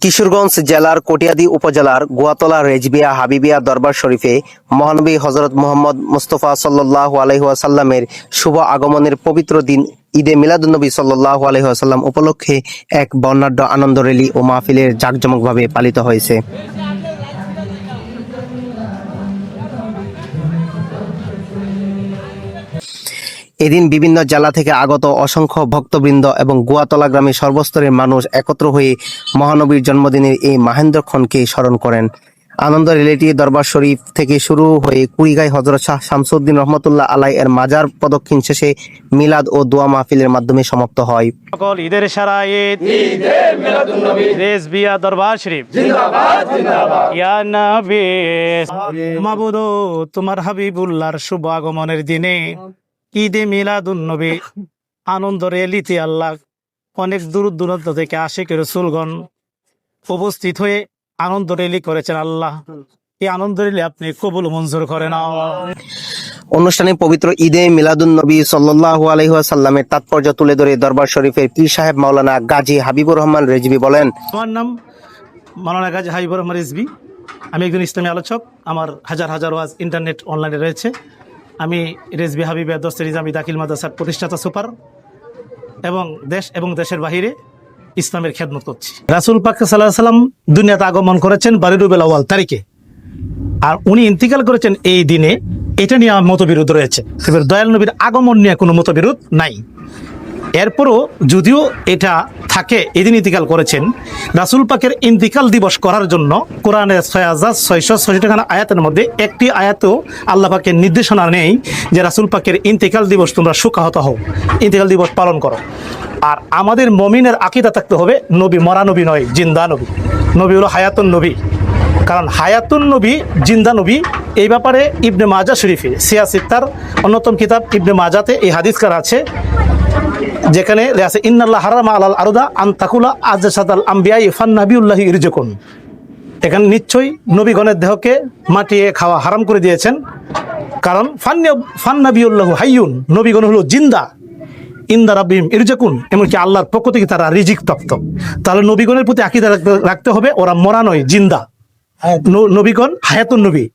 কিশোরগঞ্জ জেলার কটিয়াদি উপজেলার গুয়াতলা, রেজবিয়া, হাবিবিয়া দরবার শরীফে মহানবী হজরত মোহাম্মদ মুস্তফা সাল্লাহ আলহিহাসাল্লামের শুভ আগমনের পবিত্র দিন ঈদে মিলাদুন্নবী সাল্লাহ আলহিহাসাল্লাম উপলক্ষে এক বর্ণাঢ্য আনন্দ রেলি ও মাহফিলের জাঁকজমকভাবে পালিত হয়েছে। এদিন বিভিন্ন জেলা থেকে আগত অসংখ্য ভক্তবৃন্দ এবং গুয়াতলা গ্রামের সর্বস্তরের মানুষ একত্র হয়ে মহানবীর জন্মদিনের এই মাহেন্দ্রক্ষণকে স্মরণ করেন। আনন্দ রিলেটি দরবার শরীফ থেকে শুরু হয়ে কুড়িগাই হজরত শাহ শামসুদ্দিন রহমতুল্লাহ আলাই এর মাজার প্রদক্ষিণ শেষে মিলাদ ও দোয়া মাহফিলের মাধ্যমে সমাপ্ত হয়। তোমার হাবিবুল্লাহর শুভ আগমনের দিনে ঈদে মিলাদুন নবী আনন্দ রেলিতে আল্লাহ অনেক দূর দূরান্ত থেকে আশেক রসুলগণ উপস্থিত হয়ে আনন্দ রেলি করেছেন আল্লাহ। এই আনন্দ রেলি আপনি কবুল মঞ্জুর করেন। অনুষ্ঠানে পবিত্র ঈদে মিলাদুন নবী সাল্লাহ আলহিহাসাল্লামের তাৎপর্য তুলে ধরে দরবার শরীফের পীর সাহেব মাওলানা গাজী হাবিবুর রহমান রেজবি বলেন আমার নাম মাওলানা গাজী হাবিবুর রহমান রিজবি আমি একজন ইসলামী আলোচক। আমার হাজার হাজার ওয়াজ ইন্টারনেট অনলাইনে রয়েছে। আমি রেজবি হাবিবে দোস্তের ইজামি দাখিল মাদ্রাসার প্রতিষ্ঠাতা সুপার এবং দেশ এবং দেশের বাহিরে ইসলামের খেদমত করছি। রাসুল পাক সাল্লাহ সাল্লাম দুনিয়াতে আগমন করেছেন বারিরুবেল আওয়াল তারিখে। আর উনি ইন্তিকাল করেছেন এই দিনে, এটা নিয়ে আমার মতবিরোধ রয়েছে। দয়াল নবীর আগমন নিয়ে কোনো মতবিরোধ নাই। এরপরও যদিও এটা থাকে, এদিন ইন্তিকাল করেছেন, রাসুল পাকের ইন্তিকাল দিবস করার জন্য কোরআনের ছয় হাজার ছয়শো ছয়শখানা আয়াতের মধ্যে একটি আয়াতও আল্লাহ পাকের নির্দেশনা নেই যে রাসুল পাকের ইন্তিকাল দিবস তোমরা সুখাহত হও, ইন্তিকাল দিবস পালন করো। আর আমাদের মমিনের আকিদা থাকতে হবে নবী মরা নবী নয়, জিন্দা নবী। নবী হলো হায়াতুন নবী। কারণ হায়াতুন নবী, জিন্দা নবী, এই ব্যাপারে ইবনে মাজা শরীফে, সিয়া সিত্তার অন্যতম কিতাব ইবনে মাজাতে এই হাদিসকার আছে। যেখানে আছে ইন্নাল্লাহ হারামা আলাল আরদা আন্তাকুলা আজাসাদাল আম্বিয়াই ফান নাবিউল্লাহি ইরজকুন। এখানে নিশ্চয়ই নবীগণের দেহকে মাটিয়ে খাওয়া হারাম করে দিয়েছেন। কারণ ফান্না ফান নাবিউল্লাহু হাইয়ুন নবীগণ হলো জিন্দা। ইন্দা রাব্বিম ইরজাকুন এমনকি আল্লাহর পক্ষ থেকে তারা রিজিক প্রাপ্ত তাহলে নবীগণের প্রতি আকিদা রাখতে- হবে ওরা মরা নয় জিন্দা। নবীগণ হায়াতুন নবী।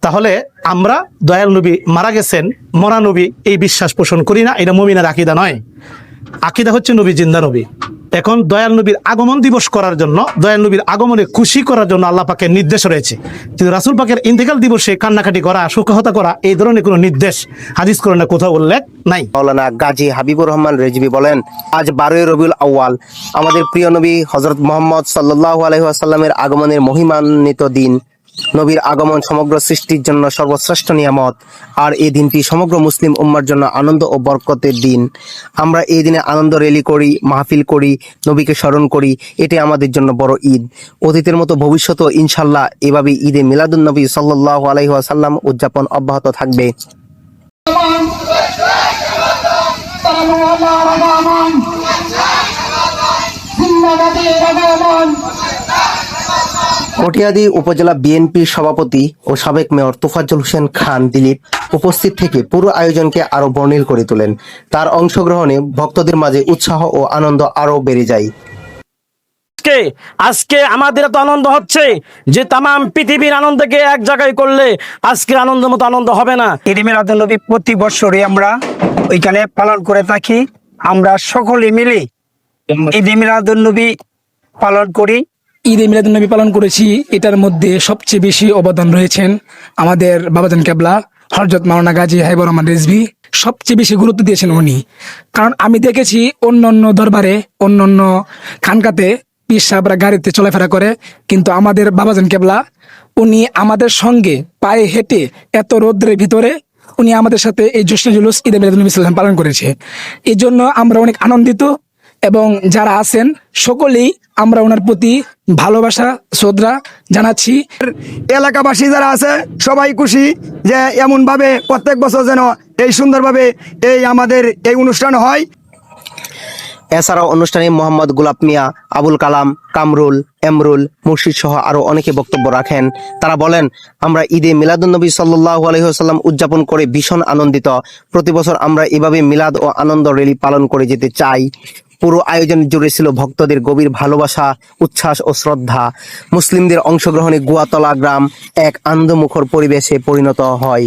তাহলে আমরা দয়াল নবী মারা গেছেন মরা নবী এই বিশ্বাস পোষণ করি না এটা মমিনার আকিদা নয়। আকিদা হচ্ছে নবী, জিন্দা নবী। এখন দয়াল নবীর আগমন দিবস করার জন্য, দয়াল নবীর আগমনে খুশি করার জন্য আল্লাহ পাকের নির্দেশ রয়েছে। কিন্তু রাসুল পাকের ইন্তেকাল দিবসে কান্নাকাটি করা, শোকহতা করা, এই ধরনের কোনো নির্দেশ হাদিস করণে কোথাও উল্লেখ নাই। মাওলানা গাজী হাবিবুর রহমান রেজবি বলেন, আজ বারোই রবিউল আউয়াল, আমাদের প্রিয় নবী হজরত মোহাম্মদ সাল্লাহ আলহিহাসাল্লামের আগমনের মহিমান্বিত দিন। নবীর আগমন সমগ্র সৃষ্টির জন্য সর্বশ্রেষ্ঠ নিয়ামত আর এই দিনটি সমগ্র মুসলিম উম্মার জন্য আনন্দ ও বরকতের দিন আমরা এই দিনে আনন্দ রেলি করি মাহফিল করি নবীকে স্মরণ করি এটি আমাদের জন্য বড় ঈদ অতীতের মতো ভবিষ্যতেও ইনশাল্লাহ এভাবে ঈদে মিলাদুন নবী সাল্লাহ আলহিহাসাল্লাম উদযাপন অব্যাহত থাকবে কটিয়াদি উপজেলা বিএনপির সভাপতি ও সাবেক মেয়র তোফাজ্জল হোসেন খান দিলীপ উপস্থিত থেকে পুরো আয়োজনকে আরও বর্ণিল করে তোলেন। তার অংশগ্রহণে ভক্তদের মাঝে উৎসাহ ও আনন্দ আরও বেড়ে যায়। আজকে আজকে আমাদের এত আনন্দ হচ্ছে যে তাম পৃথিবীর আনন্দকে এক জায়গায় করলে আজকে আনন্দ মতো আনন্দ হবে না। প্রতি বছরই আমরা ওইখানে পালন করে থাকি। আমরা সকলে মিলে ঈদ মিলাদুন্নবী পালন করি। ঈদ মিলাদুন্নবী পালন করেছি, এটার মধ্যে সবচেয়ে বেশি অবদান রয়েছেন আমাদের বাবাজান কেবলা হরজত মাওলানা গাজী হাইবর রহমান রেজভি। সবচেয়ে বেশি গুরুত্ব দিয়েছেন উনি। কারণ আমি দেখেছি অন্য অন্য দরবারে, অন্য অন্য খানকাতে পীর সাহেবরা গাড়িতে চলাফেরা করে, কিন্তু আমাদের বাবাজান কেবলা উনি আমাদের সঙ্গে পায়ে হেঁটে এত রৌদ্রের ভিতরে উনি আমাদের সাথে এই জশ্ন জুলুস ঈদ মিলাদুন্নবী সাল্লাম পালন করেছে। এই জন্য আমরা অনেক আনন্দিত এবং যারা আছেন সকলেই আমরা ওনার প্রতি ভালোবাসা শ্রদ্ধা জানাচ্ছি। এলাকাবাসী যারা আছে সবাই খুশি যে এমন ভাবে প্রত্যেক বছর যেন এই সুন্দরভাবে এই আমাদের এই অনুষ্ঠান হয়। এছাড়াও অনুষ্ঠানে মোহাম্মদ গুলাব মিয়া আবুল কালাম কামরুল এমরুল মুর্শিদ সহ আরও অনেকে বক্তব্য রাখেন। তারা বলেন আমরা ঈদে মিলাদুন্নবী সাল্লাহ আলহিহাল্লাম উদযাপন করে ভীষণ আনন্দিত। প্রতি বছর আমরা এভাবে মিলাদ ও আনন্দ রেলি পালন করে যেতে চাই। পুরো আয়োজন জুড়ে ছিল ভক্তদের গভীর ভালোবাসা, উচ্ছ্বাস ও শ্রদ্ধা। মুসলিমদের অংশগ্রহণে গুয়াতলা গ্রাম এক আন্দমুখর পরিবেশে পরিণত হয়।